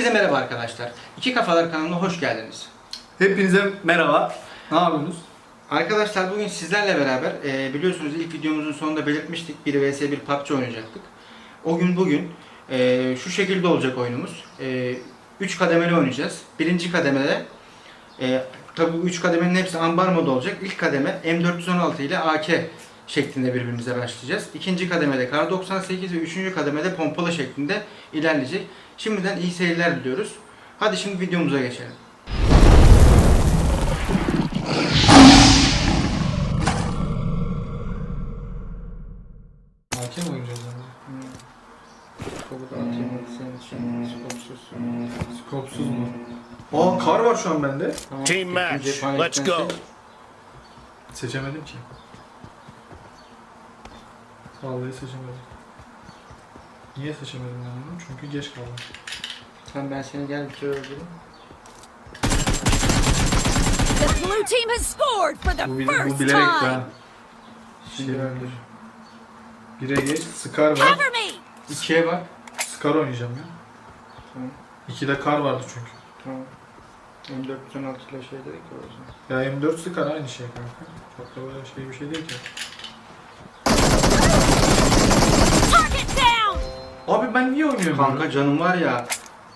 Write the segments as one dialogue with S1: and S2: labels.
S1: Size merhaba arkadaşlar. İki Kafalar kanalına hoş geldiniz.
S2: Hepinize merhaba. Ne yapıyorsunuz?
S1: Arkadaşlar bugün sizlerle beraber e, biliyorsunuz ilk videomuzun sonunda belirtmiştik 1 vs 1 PUBG oynayacaktık. O gün bugün e, şu şekilde olacak oyunumuz. 3 kademeli oynayacağız. Birinci kademede e, tabi bu 3 kademenin hepsi ambar modu olacak. İlk kademe M416 ile AK şeklinde birbirimize başlayacağız. İkinci kademede Kar 98 ve üçüncü kademede pompalı şeklinde ilerleyecek. Şimdiden iyi seyirler diliyoruz. Hadi şimdi videomuza geçelim.
S2: Hakem oynayacağız yani.
S1: Skop'u da atayım hadi senin için. Skopsuz.
S2: Skopsuz mu? Aa kar var şu an bende.
S1: Tamam.
S3: Team match. Let's go.
S1: seç.
S2: Seçemedim ki. Vallahi seçemedim. Niye seçemedim ben bunu? Çünkü geç kaldım.
S1: Tamam ben seni gel bir kere.
S4: The blue team has scored for the
S2: Bu, bil- bu
S4: first
S2: bilerek
S4: time.
S2: ben.
S1: Şimdi
S2: Şey
S1: öldür.
S2: Bire geç. Scar var.
S4: Cover me.
S1: İkiye bak.
S2: Scar oynayacağım ya.
S1: Tamam.
S2: İkide kar vardı çünkü.
S1: Tamam. M416 ile şey dedik ya o zaman.
S2: Ya M4 Scar aynı şey kanka. Çok da böyle şey bir şey değil ki.
S4: Target down.
S2: Abi ben niye oynuyorum?
S1: Kanka canım var ya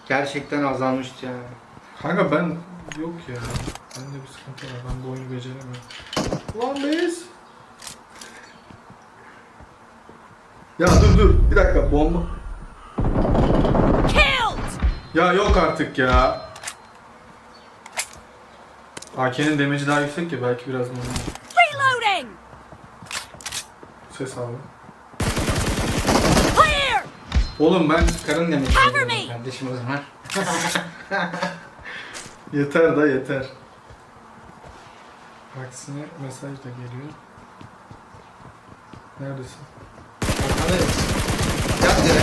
S1: gerçekten azalmıştı yani.
S2: Kanka ben yok ya. Bende bir sıkıntı var. Ben bu oyunu beceremiyorum. Lan biz. Ya dur dur. Bir dakika bomba.
S4: Killed.
S2: Ya yok artık ya. AK'nin demeci daha yüksek ya belki biraz bunu
S4: Reloading.
S2: ses aldım. Oğlum ben
S1: Karın istiyorum
S4: me.
S1: kardeşim o zaman.
S2: yeter da yeter. Aksine mesaj da geliyor. Neredesin?
S1: Hadi. Yat yere.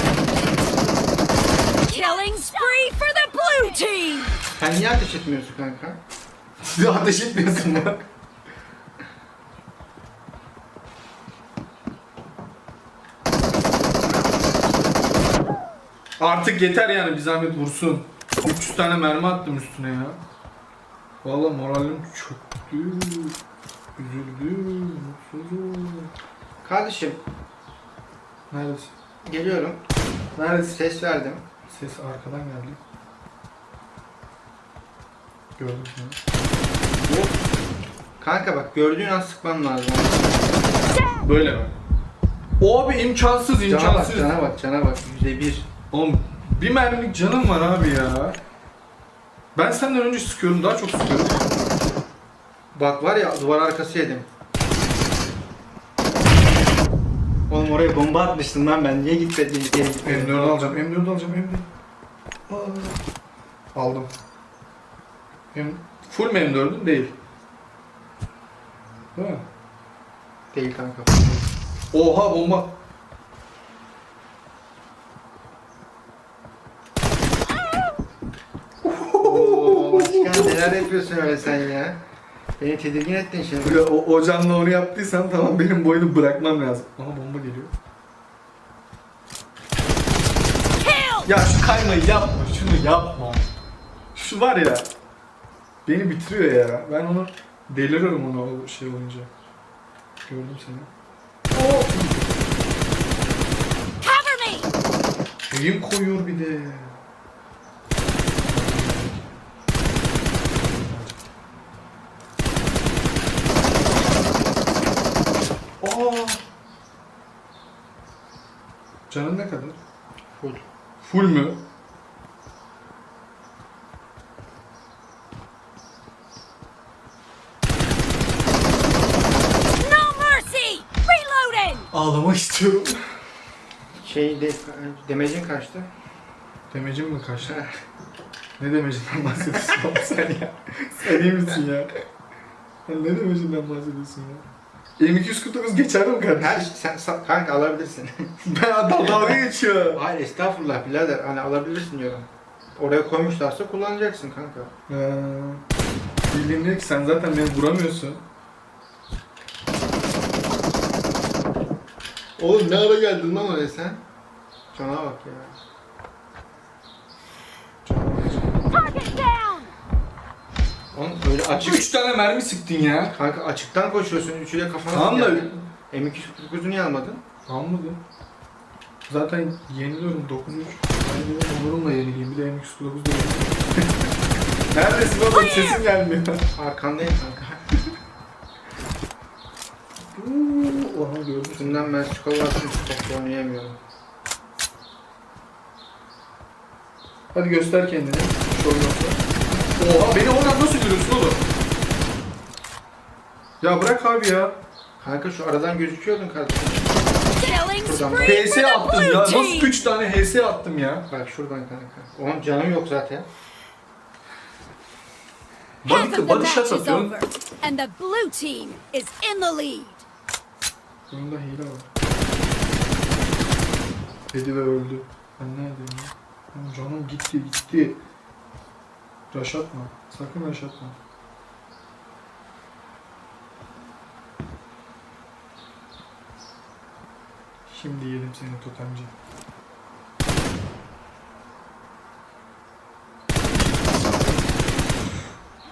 S4: Killing spree for the blue team.
S1: Sen niye ateş etmiyorsun kanka?
S2: Ya ateş etmiyorsun bak. Artık yeter yani bir zahmet vursun. 300 tane mermi attım üstüne ya. Vallahi moralim çöktü. Üzüldüm, mutsuzum.
S1: Kardeşim
S2: Neredesin?
S1: geliyorum.
S2: Neredesin?
S1: Ses verdim.
S2: Ses arkadan geldi. Gördüm seni.
S1: Kanka bak gördüğün an sıkman lazım.
S2: Böyle bak. Abi imkansız
S1: Cana bak
S2: imkansız.
S1: cana bak cana bak. Yüzde bir.
S2: Oğlum bir mermilik canım var abi ya. Ben senden önce sıkıyorum, daha çok sıkıyorum.
S1: Bak var ya duvar arkası yedim. Oğlum oraya bomba atmıştım lan ben. Niye gitmedin? Geri gitmedin?
S2: M4 alacağım, M4 alacağım, M4. Aa. Aldım. M Full mi M4'ün? Değil. Değil mi?
S1: Değil kanka.
S2: Oha bomba.
S1: Başkan neler yapıyorsun öyle sen ya? Beni tedirgin ettin şimdi.
S2: Böyle o, o canla onu yaptıysan tamam benim boyunu bırakmam lazım. Aha bomba geliyor. Ya şu kaymayı yapma, şunu yapma. Şu var ya, beni bitiriyor ya. Ben onu deliriyorum onu o şey olunca. Gördüm seni.
S4: Cover me.
S2: Elim koyuyor bir de. Aa! Canın ne kadar?
S1: Full.
S2: Full mü?
S4: No mercy. Reloading.
S2: Ağlamak istiyorum.
S1: Şey de, demecin kaçtı?
S2: Demecin mi kaçtı? ne demecinden bahsediyorsun sen ya? Sen iyi misin ya? Sen ne demecinden bahsediyorsun ya? M249 geçerli mi kardeşim?
S1: Her şey- sen sa- kanka alabilirsin.
S2: Ben adam dalga geçiyor.
S1: Hayır estağfurullah birader hani alabilirsin diyorum. Oraya koymuşlarsa kullanacaksın kanka.
S2: Ee, bildiğin diyor ki sen zaten beni vuramıyorsun.
S1: Oğlum ne ara geldin lan oraya sen? Cana bak ya.
S4: Target down!
S1: Oğlum öyle açık.
S2: 3 tane mermi sıktın ya.
S1: Kanka açıktan koşuyorsun. Üçüyle kafana
S2: Tamam da-
S1: geldi. M249'u niye almadın?
S2: Almadım. Zaten yeniliyorum 9-3. Ben de Onur'umla yenileyim. Bir de M249 da yenileyim. Neredesin oğlum? Sesin gelmiyor.
S1: Arkandayım kanka.
S2: Uuu, Oha gördüm.
S1: Şundan ben çikolata çok oynayamıyorum.
S2: Hadi göster kendini. Yoksa. Oha beni görüyorsun oğlum? Ya bırak abi ya.
S1: Kanka şu aradan gözüküyordun kardeşim.
S4: Spree
S2: HS attım ya. Nasıl
S4: team!
S2: 3 tane HS attım ya?
S1: Bak şuradan kanka. Oğlum canım yok zaten.
S4: Half
S2: Body,
S4: of the
S2: body
S4: match
S2: shot
S4: is
S2: atıyorum.
S4: over, and the blue team is in the lead.
S2: Bunda hile var. Dedi ve öldü. Ben neredeyim ya? Oğlum Canım gitti gitti. Rush atma. Sakın rush atma. Şimdi yedim seni totemci.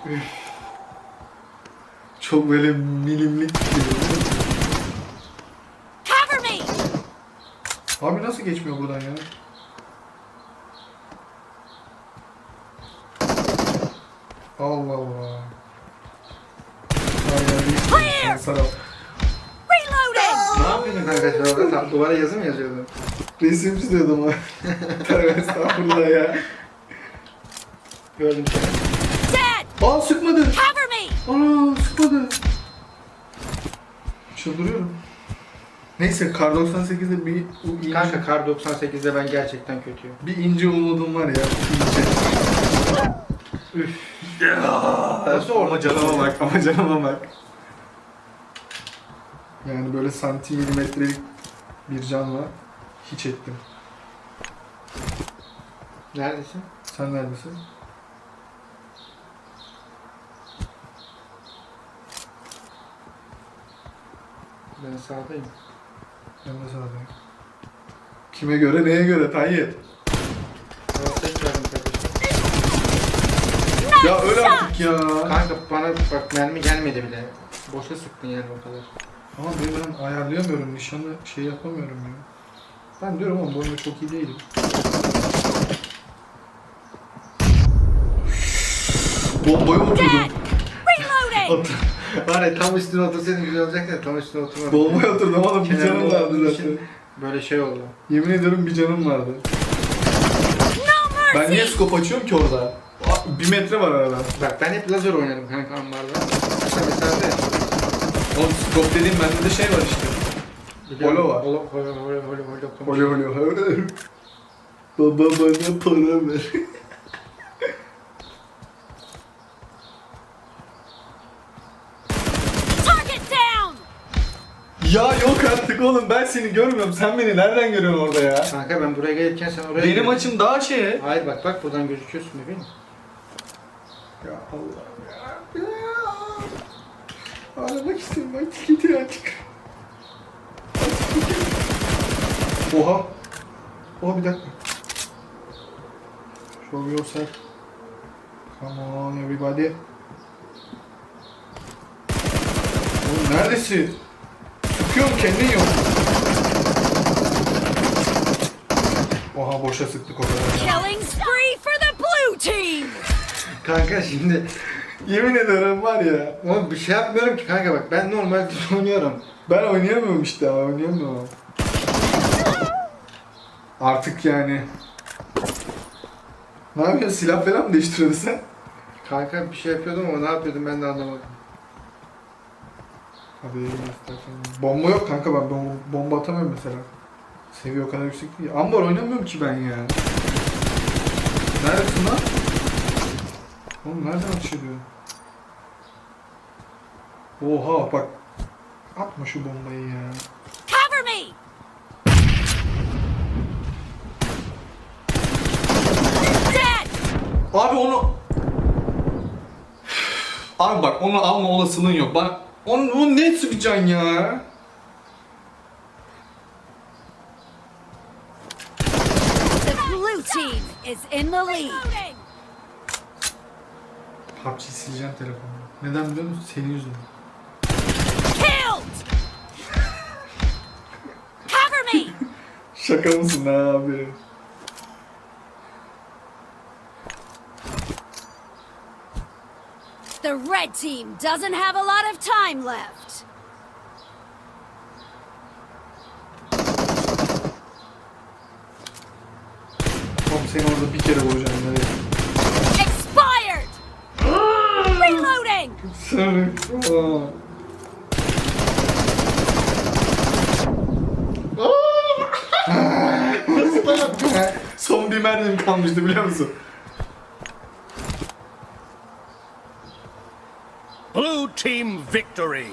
S2: Üf. Çok böyle milimlik gibi.
S4: Cover me!
S2: Abi nasıl geçmiyor buradan ya? Allah Allah. Ay, ay, ay, sarap.
S4: Reloading!
S1: Ne yapıyordun kanka sen orada? Tam duvara yazı mı yazıyordun?
S2: Resim çiziyordum abi. Tövbe estağfurullah ya.
S1: Gördüm seni.
S4: Dead!
S2: Aa sıkmadı.
S4: Cover me!
S2: Ana sıkmadı. Çıldırıyorum. Neyse kar 98'de bir ince,
S1: Kanka kar 98'de ben gerçekten kötüyüm.
S2: bir ince umudum var ya. İnce. Üf.
S1: Nasıl orada
S2: canıma bak, ama canıma bak. Yani böyle santi milimetrelik bir canla hiç ettim.
S1: Neredesin?
S2: Sen neredesin?
S1: Ben sağdayım.
S2: Ben de sağdayım. Kime göre, neye göre Tayyip?
S1: Sana tek verdim kardeşim.
S2: Ya öyle artık ya.
S1: Kanka bana bak mermi gelmedi bile. Boşa sıktın yani o kadar.
S2: Ama ben ayarlayamıyorum, nişanı şey yapamıyorum ya. Ben diyorum ama bu oyunda çok iyi değilim. Bombaya oturdum.
S1: Var ya tam üstüne otursaydın güzel olacaktı da tam üstüne oturmadım.
S2: Bombaya oturdum oğlum bir
S1: Kenarda
S2: canım vardı zaten.
S1: için Böyle şey oldu.
S2: Yemin ediyorum bir canım vardı.
S4: No
S2: Ben niye skop açıyorum ki orada? Aa, Bir metre var arada.
S1: Bak ben hep lazer oynadım kanka ambarda. Kısa mesafe.
S2: Oğlum skop dediğim bende de şey var işte. Holo var.
S1: Holo holo holo holo holo.
S2: Holo holo. Baba bana para ver.
S4: Target down!
S2: ya yok artık oğlum ben seni görmüyorum. Sen beni nereden görüyorsun orada ya?
S1: Kanka ben buraya gelirken sen oraya
S2: Benim
S1: girdin.
S2: açım daha şey.
S1: Hayır bak bak buradan gözüküyorsun bebeğim.
S2: Ya Allah ya. Ağlamak istiyorum ben tiketi artık. Oha. Oha bir dakika. Show yourself. Come on everybody. Oğlum neredesin? Sıkıyorum kendin yok. Oha boşa sıktık o kadar.
S4: Killing spree for the blue team!
S1: Kanka şimdi
S2: Yemin ederim var ya.
S1: Oğlum bir şey yapmıyorum ki kanka bak ben normal düz oynuyorum.
S2: Ben oynayamıyorum işte ama oynayamıyorum. Artık yani. Ne yapıyorsun? Silah falan mı değiştiriyorsun sen?
S1: Kanka bir şey yapıyordum ama ne yapıyordum ben de anlamadım.
S2: Hadi istersen. Bomba yok kanka ben bomba, bomba atamıyorum mesela. Seviye o kadar yüksek değil. Ambar oynamıyorum ki ben ya. Neredesin lan? Oğlum nereden açılıyor? Oha bak. Atma şu bombayı ya.
S4: Cover me!
S2: Abi onu... Abi bak onu alma olasılığın yok. Bak onu, onu ne sıkacaksın ya?
S4: blue team is in the lead.
S2: PUBG sileceğim telefonu. Neden biliyor musun? Senin yüzünden.
S4: Killed! Cover me!
S2: Şaka mısın abi?
S4: The red team doesn't have a lot of time left.
S2: Oğlum seni orada bir kere vuracağım nereye? Son bir mermim kalmıştı biliyor musun?
S3: Blue team victory.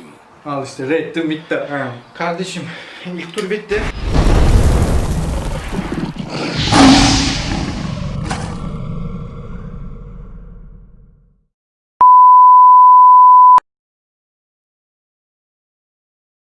S2: Al işte reddim bitti. Ha.
S1: Kardeşim ilk tur bitti.